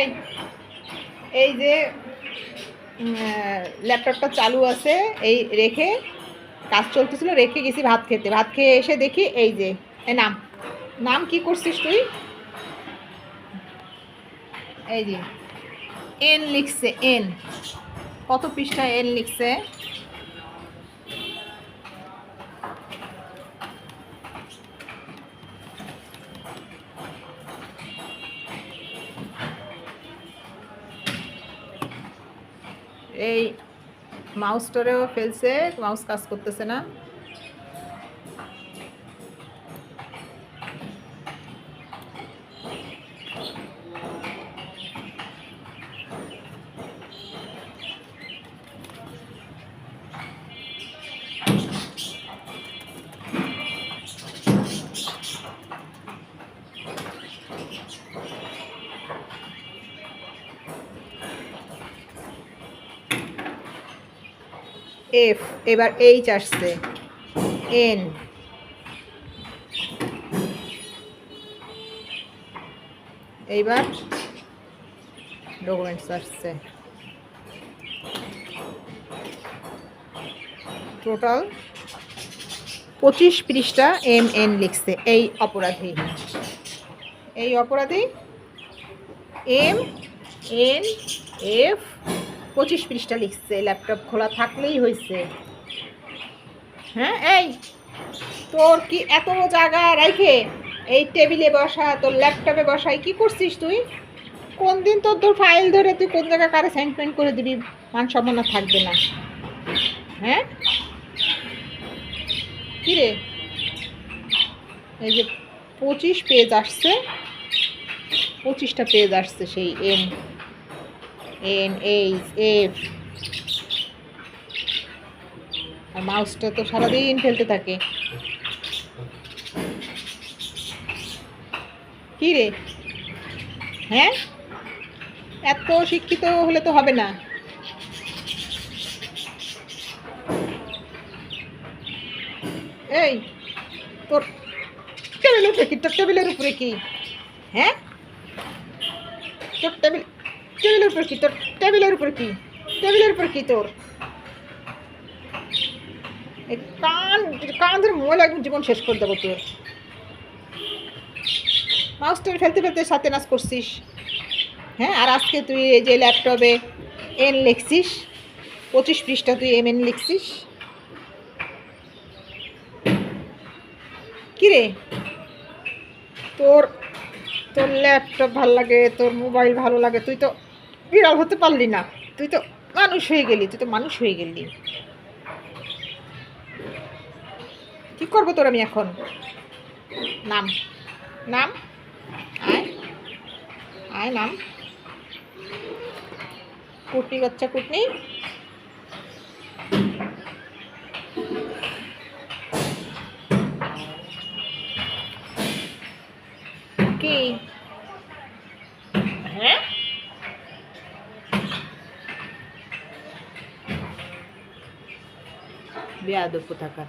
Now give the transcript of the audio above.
এই এই যে ল্যাপটপটা চালু আছে, এই রেখে কাজ চলতেছিল, রেখে গেছি ভাত খেতে। ভাত খেয়ে এসে দেখি এই যে, এ নাম। নাম কি করছিস তুই? এই যে, এন লিখছে, এন। কত পৃষ্ঠায় এন লিখছে? এই মাউস স্টোরেও ফেলছে মাউস কাজ করতেছে না। এফ এবার এইচ আসছে। এন এইবার ডকুমেন্টস আসছে। টোটাল পঁচিশ পৃষ্ঠা এম এন লিখছে এই অপরাধী। এই অপরাধী এম এন এফ পঁচিশ পৃষ্ঠা লিখছে ল্যাপটপ খোলা থাকলেই হয়েছে হ্যাঁ এই, তোর কি এত জায়গা রাইখে? এই টেবিলে বসা, তোর ল্যাপটপে বসাই কি করছিস তুই? কোন দিন তোর তোর ফাইল ধরে তুই কোন জায়গায় কারে সাইন পেন্ট করে দিবি, মান সম্মান থাকবে না। হ্যাঁ? রে? এই যে পঁচিশ পেজ আসছে, পঁচিশটা পেজ আসছে সেই N N H F R মাউসটা তো সারাদিন ফেলতে থাকে। কি রে? হ্যাঁ? এত শিক্ষিত হলে তো হবে না। এই, তোর টেবিলের টেবিলের উপরে কি? হ্যাঁ? তোর টেবিল টেবিলের উপর কি তোর? টেবিলের উপর কি? টেবিলের উপর কি তোর? কান কান ধরে মোবাইল একদম জীবন শেষ করে দেবো তোর। মাউসটা ফেলতে ফেলতে সাথে নাচ করছিস। হ্যাঁ আর আজকে তুই এই যে ল্যাপটপে এন লিখছিস, পঁচিশ পৃষ্ঠা তুই এম এন লিখছিস। কিরে তোর তোর ল্যাপটপ ভালো লাগে, তোর মোবাইল ভালো লাগে, তুই তো বিড়াল হতে পারলি না। তুই তো মানুষ হয়ে গেলি, তুই তো মানুষ হয়ে গেলি। কি করব তোর আমি এখন? নাম। নাম? আয়। আয় নাম। কুটনি বাচ্চা কুটনি। কি? হ্যাঁ? বেয়াদব কোথাকার।